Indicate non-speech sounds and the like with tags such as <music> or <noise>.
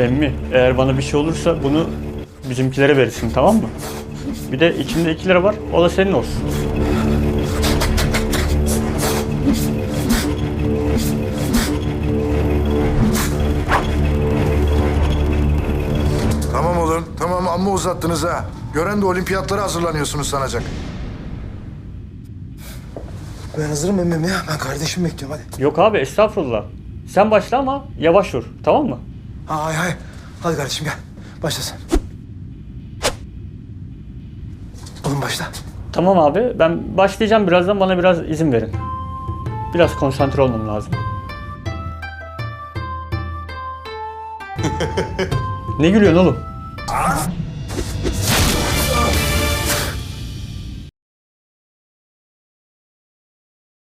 Emmi eğer bana bir şey olursa bunu bizimkilere verirsin tamam mı? Bir de içinde 2 lira var o da senin olsun. Tamam oğlum, tamam amma uzattınız ha. Gören de olimpiyatlara hazırlanıyorsunuz sanacak. Ben hazırım emmim ya. Ben kardeşimi bekliyorum hadi. Yok abi estağfurullah. Sen başla ama yavaş vur tamam mı? Hay hay. Hadi kardeşim gel. Başla sen. Oğlum başla. Tamam abi ben başlayacağım birazdan bana biraz izin verin. Biraz konsantre olmam lazım. <laughs> ne gülüyorsun oğlum?